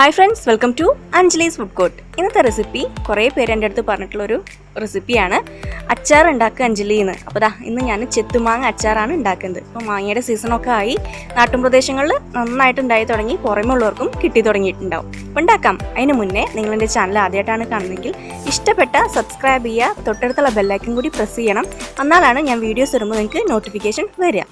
Hi friends welcome to Anjali's food court ഇന്നത്തെ recipe കുറേ പേര് എന്റെ അടുത്ത് പറഞ്ഞിട്ടുള്ളൊരു റെസിപ്പിയാണ് അച്ചാർ ഉണ്ടാക്കുക അഞ്ജലി എന്ന്. അപ്പോൾ ദാ ഇന്ന് ഞാൻ ചെത്തുമാങ്ങ അച്ചാറാണ് ഉണ്ടാക്കുന്നത്. അപ്പോൾ മാങ്ങയുടെ സീസണൊക്കെ ആയി. നാട്ടുപ്രദേശങ്ങളിൽ നന്നായിട്ട് ഉണ്ടായി തുടങ്ങി. പുറമെയുള്ളവർക്കും കിട്ടി തുടങ്ങിയിട്ടുണ്ടാവും. അപ്പോൾ ഉണ്ടാക്കാം. അതിന് മുന്നേ നിങ്ങൾ എന്റെ ചാനൽ ആദ്യമായിട്ടാണ് കാണുന്നതെങ്കിൽ ഇഷ്ടപ്പെട്ട സബ്സ്ക്രൈബ് ചെയ്യുക. തൊട്ടടുത്തുള്ള ബെല്ലൈക്കൻ കൂടി പ്രസ് ചെയ്യണം. എന്നാലാണ് ഞാൻ വീഡിയോസ് ഇടുമ്പോൾ നിങ്ങൾക്ക് നോട്ടിഫിക്കേഷൻ വരിക.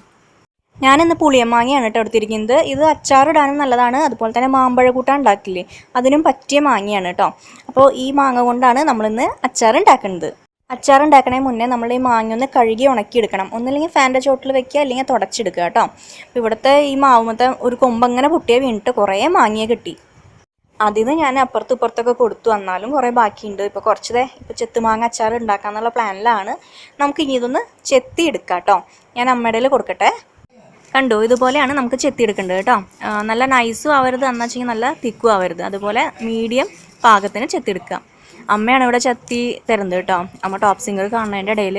ഞാനിന്ന് പുളിയമാങ്ങയാണ് കേട്ടോ എടുത്തിരിക്കുന്നത്. ഇത് അച്ചാറിടാനും നല്ലതാണ്. അതുപോലെ തന്നെ മാമ്പഴ കൂട്ടാൻ ഉണ്ടാക്കില്ലേ? അതിനും പറ്റിയ മാങ്ങയാണ് കേട്ടോ. അപ്പോൾ ഈ മാങ്ങ കൊണ്ടാണ് നമ്മളിന്ന് അച്ചാർ ഉണ്ടാക്കുന്നത് അച്ചാർ ഉണ്ടാക്കണേ മുന്നേ നമ്മൾ ഈ മാങ്ങ ഒന്ന് കഴുകി ഉണക്കിയെടുക്കണം. ഒന്നില്ലെങ്കിൽ ഫാന്റെ ചോട്ടിൽ വെക്കുക അല്ലെങ്കിൽ തുടച്ചെടുക്കുക കേട്ടോ. അപ്പോൾ ഇവിടുത്തെ ഈ മാവുമത്തെ ഒരു കൊമ്പ് അങ്ങനെ പൊട്ടിയ വീണിട്ട് കുറേ മാങ്ങിയ കിട്ടി. അതിന് ഞാൻ അപ്പുറത്തും ഇപ്പുറത്തൊക്കെ കൊടുത്തു. വന്നാലും കുറേ ബാക്കിയുണ്ട്. ഇപ്പോൾ കുറച്ചതേ ഇപ്പോൾ ചെത്ത് മാങ്ങ അച്ചാർ ഉണ്ടാക്കാന്നുള്ള പ്ലാനിലാണ്. നമുക്ക് ഇനി ഇതൊന്ന് ചെത്തി എടുക്കാം കേട്ടോ. ഞാൻ അമ്മയുടെ കൊടുക്കട്ടെ. കണ്ടോ? ഇതുപോലെയാണ് നമുക്ക് ചെത്തിയെടുക്കേണ്ടത് കേട്ടോ. നല്ല നൈസും ആവരുത്. എന്ന് വെച്ചെങ്കിൽ നല്ല തിക്കും ആവരുത്. അതുപോലെ മീഡിയം പാകത്തിന് ചെത്തിയെടുക്കുക. അമ്മയാണ് ഇവിടെ ചെത്തി തരുന്നത് കേട്ടോ. അമ്മ ടോപ്പ് സിംഗർ കാണുന്നതിന്റെ ഇടയിൽ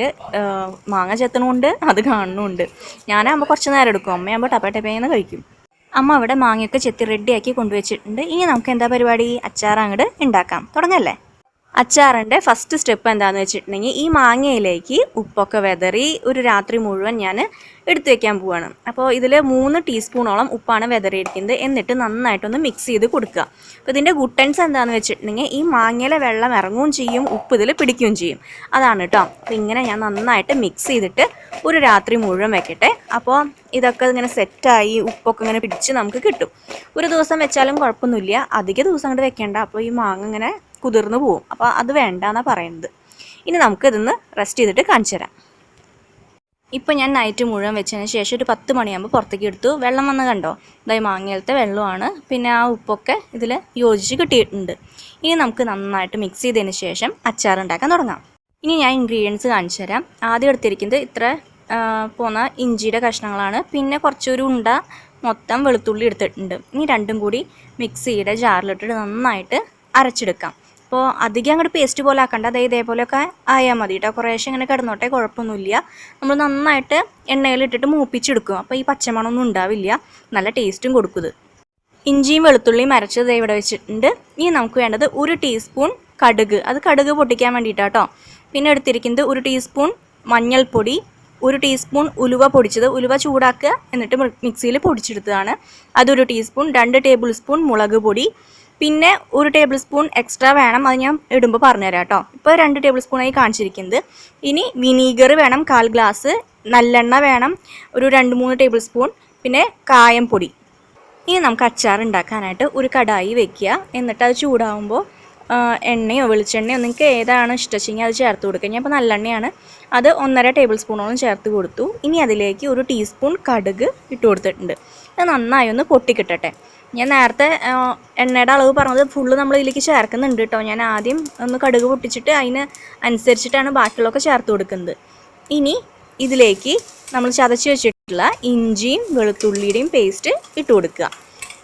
മാങ്ങ ചെത്തണമുണ്ട് അത് കാണുന്നുമുണ്ട് ഞാനാകുമ്പോൾ കുറച്ച് നേരം എടുക്കും. അമ്മയാകുമ്പോൾ ടപ്പ ടപ്പേന്ന് കഴിക്കും. അമ്മ അവിടെ മാങ്ങയൊക്കെ ചെത്തി റെഡിയാക്കി കൊണ്ടുവച്ചിട്ടുണ്ട്. ഇനി നമുക്ക് എന്താ പരിപാടി? അച്ചാർ അങ്ങോട്ട് ഉണ്ടാക്കാം. തുടങ്ങല്ലേ? അച്ചാറിന്റെ ഫസ്റ്റ് സ്റ്റെപ്പ് എന്താണെന്ന് വെച്ചിട്ടുണ്ടെങ്കിൽ ഈ മാങ്ങയിലേക്ക് ഉപ്പൊക്കെ വെതറി ഒരു രാത്രി മുഴുവൻ ഞാൻ എടുത്തു വെക്കാൻ പോവാണ്. അപ്പോൾ ഇതിൽ മൂന്ന് ടീസ്പൂണോളം ഉപ്പാണ് വെതറിയിരിക്കുന്നത്. എന്നിട്ട് നന്നായിട്ടൊന്ന് മിക്സ് ചെയ്ത് കൊടുക്കുക. അപ്പോൾ ഇതിന്റെ ഗുട്ടൻസ് എന്താണെന്ന് വെച്ചിട്ടുണ്ടെങ്കിൽ ഈ മാങ്ങയിലെ വെള്ളം ഇറങ്ങുകയും ചെയ്യും ഉപ്പ് ഇതിൽ പിടിക്കുകയും ചെയ്യും. അതാണ് കേട്ടോ അപ്പോൾ ഇങ്ങനെ ഞാൻ നന്നായിട്ട് മിക്സ് ചെയ്തിട്ട് ഒരു രാത്രി മുഴുവൻ വെക്കട്ടെ. അപ്പോൾ ഇതൊക്കെ ഇങ്ങനെ സെറ്റായി ഉപ്പൊക്കെ ഇങ്ങനെ പിടിച്ച് നമുക്ക് കിട്ടും. ഒരു ദിവസം വെച്ചാലും കുഴപ്പമൊന്നുമില്ല. അധിക ദിവസം അങ്ങോട്ട് വെക്കേണ്ട. അപ്പോൾ ഈ മാങ്ങ ഇങ്ങനെ കുതിർന്ന് പോവും. അപ്പോൾ അത് വേണ്ട എന്നാണ് പറയുന്നത്. ഇനി നമുക്ക് ഇതൊന്ന് റെസ്റ്റ് ചെയ്തിട്ട് കാണിച്ചു തരാം. ഇപ്പം ഞാൻ നൈറ്റ് മുഴുവൻ വെച്ചതിന് ശേഷം ഒരു പത്ത് മണിയാകുമ്പോൾ പുറത്തേക്ക് എടുത്തു. വെള്ളം വന്ന് കണ്ടോ? ഇതായി മാങ്ങയിലത്തെ വെള്ളമാണ്. പിന്നെ ആ ഉപ്പൊക്കെ ഇതിൽ യോജിച്ച് കിട്ടിയിട്ടുണ്ട്. ഇനി നമുക്ക് നന്നായിട്ട് മിക്സ് ചെയ്തതിന് ശേഷം അച്ചാർ ഉണ്ടാക്കാൻ തുടങ്ങാം. ഇനി ഞാൻ ഇൻഗ്രീഡിയൻസ് കാണിച്ചു തരാം. ആദ്യം എടുത്തിരിക്കുന്നത് ഇത്ര പോന്ന ഇഞ്ചിയുടെ കഷ്ണങ്ങളാണ്. പിന്നെ കുറച്ചൊരു ഉണ്ട മൊത്തം വെളുത്തുള്ളി എടുത്തിട്ടുണ്ട്. ഇനി രണ്ടും കൂടി മിക്സിയുടെ ജാറിലിട്ടിട്ട് നന്നായിട്ട് അരച്ചെടുക്കാം. അപ്പോൾ അധികം അങ്ങോട്ട് പേസ്റ്റ് പോലെ ആക്കണ്ട. അതായത് ഇതേപോലെയൊക്കെ ആയാൽ മതി കേട്ടോ കുറേശ്ശെ ഇങ്ങനെ കിടന്നോട്ടെ കുഴപ്പമൊന്നുമില്ല. നമ്മൾ നന്നായിട്ട് എണ്ണയിലിട്ടിട്ട് മൂപ്പിച്ചെടുക്കും അപ്പോൾ ഈ പച്ചമണമൊന്നും ഉണ്ടാവില്ല. നല്ല ടേസ്റ്റും കൊടുക്കുന്നത് ഇഞ്ചിയും വെളുത്തുള്ളിയും അരച്ചത് ഇവിടെ വെച്ചിട്ടുണ്ട്. ഇനി നമുക്ക് വേണ്ടത് ഒരു ടീസ്പൂൺ കടുക്. അത് കടുക് പൊട്ടിക്കാൻ വേണ്ടിയിട്ടാട്ടോ പിന്നെ എടുത്തിരിക്കുന്നത് ഒരു ടീസ്പൂൺ മഞ്ഞൾപ്പൊടി ഒരു ടീസ്പൂൺ ഉലുവ പൊടിച്ചത്. ഉലുവ ചൂടാക്കുക. എന്നിട്ട് മിക്സിയിൽ പൊടിച്ചെടുത്തതാണ്. അതൊരു ടീസ്പൂൺ രണ്ട് ടേബിൾ സ്പൂൺ മുളക് പൊടി പിന്നെ ഒരു ടേബിൾ സ്പൂൺ എക്സ്ട്രാ വേണം അത് ഞാൻ ഇടുമ്പോൾ പറഞ്ഞുതരാം കേട്ടോ ഇപ്പോൾ രണ്ട് ടേബിൾ സ്പൂണായി കാണിച്ചിരിക്കുന്നത്. ഇനി വിനീഗർ വേണം കാൽ ഗ്ലാസ് നല്ലെണ്ണ വേണം ഒരു രണ്ട് മൂന്ന് ടേബിൾ സ്പൂൺ പിന്നെ കായം പൊടി ഇനി നമുക്ക് അച്ചാർ ഉണ്ടാക്കാനായിട്ട് ഒരു കടായി വെക്കുക. എന്നിട്ട് അത് ചൂടാവുമ്പോൾ എണ്ണയോ വെളിച്ചെണ്ണയോ നിങ്ങൾക്ക് ഏതാണ് ഇഷ്ടച്ചെങ്കിൽ അത് ചേർത്ത് കൊടുക്കുക ഞാൻ ഇപ്പോൾ നല്ലെണ്ണയാണ്. അത് ഒന്നര ടേബിൾ സ്പൂണോളം ചേർത്ത് കൊടുത്തു. ഇനി അതിലേക്ക് ഒരു ടീസ്പൂൺ കടുക് ഇട്ട് കൊടുത്തിട്ടുണ്ട്. അത് നന്നായി ഒന്ന് പൊട്ടിക്കിട്ടട്ടെ. ഞാൻ നേരത്തെ എണ്ണയുടെ അളവ് പറഞ്ഞത് ഫുള്ള് നമ്മൾ ഇതിലേക്ക് ചേർക്കുന്നുണ്ട് കേട്ടോ ഞാൻ ആദ്യം ഒന്ന് കടുക് പൊട്ടിച്ചിട്ട് അതിന് അനുസരിച്ചിട്ടാണ് ബാക്കിയുള്ളതൊക്കെ ചേർത്ത് കൊടുക്കുന്നത്. ഇനി ഇതിലേക്ക് നമ്മൾ ചതച്ച് വെച്ചിട്ടുള്ള ഇഞ്ചിയും വെളുത്തുള്ളിയുടെയും പേസ്റ്റ് ഇട്ട് കൊടുക്കുക.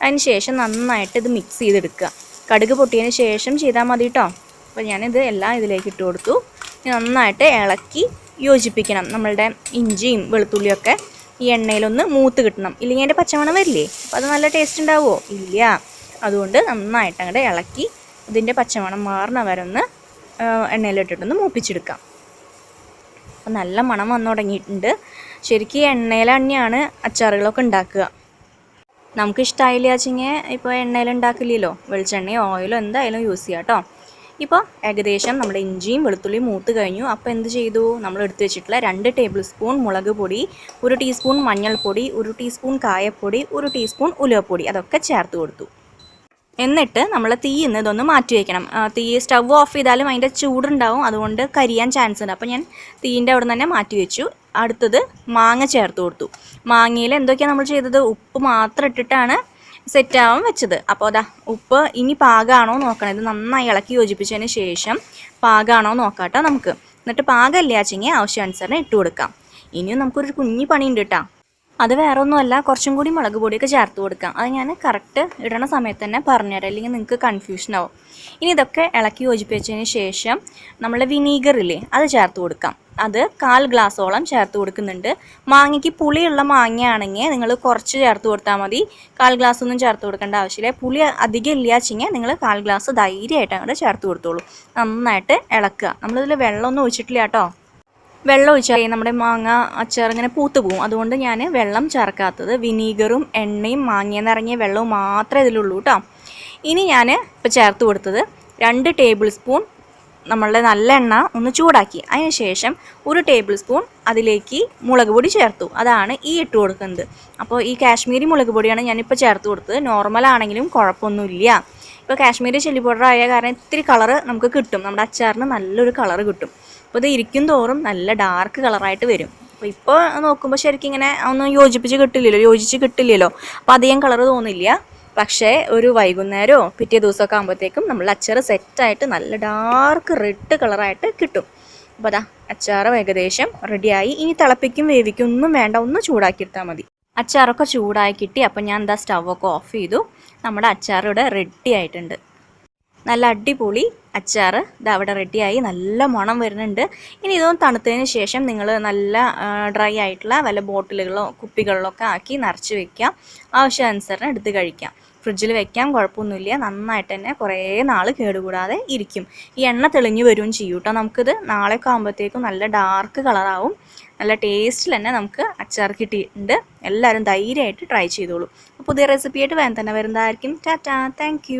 അതിന് ശേഷം നന്നായിട്ട് ഇത് മിക്സ് ചെയ്തെടുക്കുക. കടുക് പൊട്ടിയതിന് ശേഷം ചെയ്താൽ മതി കേട്ടോ അപ്പോൾ ഞാനിത് എല്ലാം ഇതിലേക്ക് ഇട്ട് കൊടുത്തു. നന്നായിട്ട് ഇളക്കി യോജിപ്പിക്കണം നമ്മളുടെ ഇഞ്ചിയും വെളുത്തുള്ളിയൊക്കെ. ഈ എണ്ണയിലൊന്ന് മൂത്ത് കിട്ടണം. ഇല്ലെങ്കിൽ അതിന്റെ പച്ചമണം വരില്ലേ? അപ്പോൾ അത് നല്ല ടേസ്റ്റ് ഉണ്ടാവുമോ? ഇല്ല. അതുകൊണ്ട് നന്നായിട്ട് അങ്ങോട്ട് ഇളക്കി ഇതിന്റെ പച്ചമണം മാറണ വരെ ഒന്ന് എണ്ണയിലിട്ടിട്ടൊന്ന് മൂപ്പിച്ചെടുക്കാം. അപ്പോൾ നല്ല മണം വന്നു തുടങ്ങിയിട്ടുണ്ട്. ശരിക്കും എണ്ണയിൽ തന്നെയാണ് അച്ചാറുകളൊക്കെ ഉണ്ടാക്കുക. നമുക്ക് ഇഷ്ടമായില്ല വെച്ചെങ്കിൽ ഇപ്പോൾ എണ്ണയിൽ ഉണ്ടാക്കില്ലല്ലോ. വെളിച്ചെണ്ണയോ ഓയിലോ എന്തായാലും യൂസ് ചെയ്യാം കേട്ടോ ഇപ്പോൾ ഏകദേശം നമ്മുടെ ഇഞ്ചിയും വെളുത്തുള്ളിയും മൂത്ത് കഴിഞ്ഞു. അപ്പോൾ എന്ത് ചെയ്തു? നമ്മൾ എടുത്തു വെച്ചിട്ടുള്ള രണ്ട് ടേബിൾ സ്പൂൺ മുളക് പൊടി ഒരു ടീസ്പൂൺ മഞ്ഞൾപ്പൊടി ഒരു ടീസ്പൂൺ കായപ്പൊടി ഒരു ടീസ്പൂൺ ഉലുവപ്പൊടി അതൊക്കെ ചേർത്ത് കൊടുത്തു. എന്നിട്ട് നമ്മൾ തീ ഇന്ന് ഇതൊന്ന് മാറ്റി വയ്ക്കണം തീ സ്റ്റവ് ഓഫ് ചെയ്താലും അതിന്റെ ചൂടുണ്ടാവും. അതുകൊണ്ട് കരിയാൻ ചാൻസ് ഉണ്ട്. അപ്പോൾ ഞാൻ തീന്റെ അവിടെ നിന്ന് തന്നെ മാറ്റി വെച്ചു. അടുത്തത് മാങ്ങ ചേർത്ത് കൊടുത്തു. മാങ്ങയിൽ എന്തൊക്കെയാണ് നമ്മൾ ചെയ്തത്? ഉപ്പ് മാത്രം ഇട്ടിട്ടാണ് സെറ്റാവാൻ വെച്ചത്. അപ്പോൾ അതാ ഉപ്പ് ഇനി പാകമാണോ നോക്കണം. ഇത് നന്നായി ഇളക്കി യോജിപ്പിച്ചതിന് ശേഷം പാകമാണോ നോക്കാം നമുക്ക്. എന്നിട്ട് പാകമില്ല ആച്ചെങ്കിൽ ആവശ്യാനുസരണം ഇട്ട് കൊടുക്കാം. ഇനിയും നമുക്കൊരു കുഞ്ഞി പണിയുണ്ട് കേട്ടോ. അത് വേറെ ഒന്നുമല്ല കുറച്ചും കൂടി മുളക് പൊടിയൊക്കെ ചേർത്ത് കൊടുക്കാം. അത് ഞാൻ കറക്റ്റ് ഇടണ സമയത്ത് തന്നെ പറഞ്ഞുതരാം അല്ലെങ്കിൽ നിങ്ങൾക്ക് കൺഫ്യൂഷൻ ആവും. ഇനി ഇതൊക്കെ ഇളക്കി യോജിപ്പിച്ചതിന് ശേഷം നമ്മൾ വിനീഗർ ഇല്ലേ അത് ചേർത്ത് കൊടുക്കാം. അത് കാൽ ഗ്ലാസോളം ചേർത്ത് കൊടുക്കുന്നുണ്ട്. മാങ്ങയ്ക്ക് പുളിയുള്ള മാങ്ങയാണെങ്കിൽ നിങ്ങൾ കുറച്ച് ചേർത്ത് കൊടുത്താൽ മതി. കാൽ ഗ്ലാസ് ഒന്നും ചേർത്ത് കൊടുക്കേണ്ട ആവശ്യമില്ല. പുളി അധികം ഇല്ലാച്ചെങ്കിൽ നിങ്ങൾ കാൽ ഗ്ലാസ് ധൈര്യമായിട്ട് അങ്ങോട്ട് ചേർത്ത് കൊടുത്തോളൂ. നന്നായിട്ട് ഇളക്കുക. നമ്മളിതിൽ വെള്ളമൊന്നും ഒഴിച്ചിട്ടില്ല കേട്ടോ. വെള്ളം ഒഴിച്ചാൽ നമ്മുടെ മാങ്ങ അച്ചാർ ഇങ്ങനെ പൂത്തു പോകും അതുകൊണ്ട് ഞാൻ വെള്ളം ചേർക്കാത്തത് വിനീഗറും എണ്ണയും മാങ്ങയിൽ ഇറങ്ങിയ വെള്ളവും മാത്രമേ ഇതിലുള്ളൂ കേട്ടോ ഇനി ഞാൻ ഇപ്പോൾ ചേർത്ത് കൊടുത്തത് രണ്ട് ടേബിൾ സ്പൂൺ നമ്മളുടെ നല്ല എണ്ണ ഒന്ന് ചൂടാക്കി. അതിന് ശേഷം ഒരു ടേബിൾ സ്പൂൺ അതിലേക്ക് മുളക് പൊടി ചേർത്തു. അതാണ് ഈ ഇട്ട് കൊടുക്കുന്നത്. അപ്പോൾ ഈ കാശ്മീരി മുളക് പൊടിയാണ് ഞാനിപ്പോൾ ചേർത്ത് കൊടുത്തത്. നോർമൽ ആണെങ്കിലും കുഴപ്പമൊന്നുമില്ല. ഇപ്പോൾ കാശ്മീരി ചില്ലി പൗഡർ ആയ കാരണം ഇത്തിരി കളറ് നമുക്ക് കിട്ടും. നമ്മുടെ അച്ചാറിന് നല്ലൊരു കളറ് കിട്ടും. അപ്പോൾ ഇത് ഇരിക്കും തോറും നല്ല ഡാർക്ക് കളറായിട്ട് വരും. അപ്പോൾ ഇപ്പോൾ നോക്കുമ്പോൾ ശരിക്കും ഇങ്ങനെ ഒന്നും യോജിപ്പിച്ച് കിട്ടില്ലല്ലോ യോജിച്ച് കിട്ടില്ലല്ലോ. അപ്പോൾ അധികം കളറ് തോന്നില്ല. പക്ഷേ ഒരു വൈകുന്നേരമോ പിറ്റേ ദിവസമൊക്കെ ആകുമ്പോഴത്തേക്കും നമ്മൾ അച്ചാർ സെറ്റായിട്ട് നല്ല ഡാർക്ക് റെഡ് കളറായിട്ട് കിട്ടും. അപ്പോൾ അതാ അച്ചാർ ഏകദേശം റെഡിയായി ഇനി തിളപ്പിക്കും വേവിക്കും ഒന്നും വേണ്ട ഒന്ന് ചൂടാക്കി എടുത്താൽ മതി. അച്ചാറൊക്കെ ചൂടായി കിട്ടി. അപ്പോൾ ഞാൻ എന്താ സ്റ്റൗവൊക്കെ ഓഫ് ചെയ്തു. നമ്മുടെ അച്ചാർ ഇവിടെ റെഡി ആയിട്ടുണ്ട്. നല്ല അടിപൊളി അച്ചാർ ഇത് അവിടെ റെഡിയായി നല്ല മണം വരുന്നുണ്ട്. ഇനി ഇതൊന്ന് തണുത്തതിന് ശേഷം നിങ്ങൾ നല്ല ഡ്രൈ ആയിട്ടുള്ള വല്ല ബോട്ടിലുകളോ കുപ്പികളിലോ ഒക്കെ ആക്കി നിറച്ച് വെക്കാം. ആവശ്യാനുസരണം എടുത്ത് കഴിക്കാം. ഫ്രിഡ്ജിൽ വെക്കാം. കുഴപ്പമൊന്നുമില്ല. നന്നായിട്ട് തന്നെ കുറേ നാൾ കേടുകൂടാതെ ഇരിക്കും. ഈ എണ്ണ തെളിഞ്ഞു വരികയും ചെയ്യും കേട്ടോ നമുക്കിത് നാളെയൊക്കെ ആകുമ്പോഴത്തേക്കും നല്ല ഡാർക്ക് കളറാവും നല്ല ടേസ്റ്റിൽ തന്നെ നമുക്ക് അച്ചാർ കിട്ടിയിട്ടുണ്ട്. എല്ലാവരും ധൈര്യമായിട്ട് ട്രൈ ചെയ്തോളൂ. പുതിയ റെസിപ്പിയായിട്ട് വേഗം തന്നെ വരുന്നതായിരിക്കും. ടാറ്റാ താങ്ക്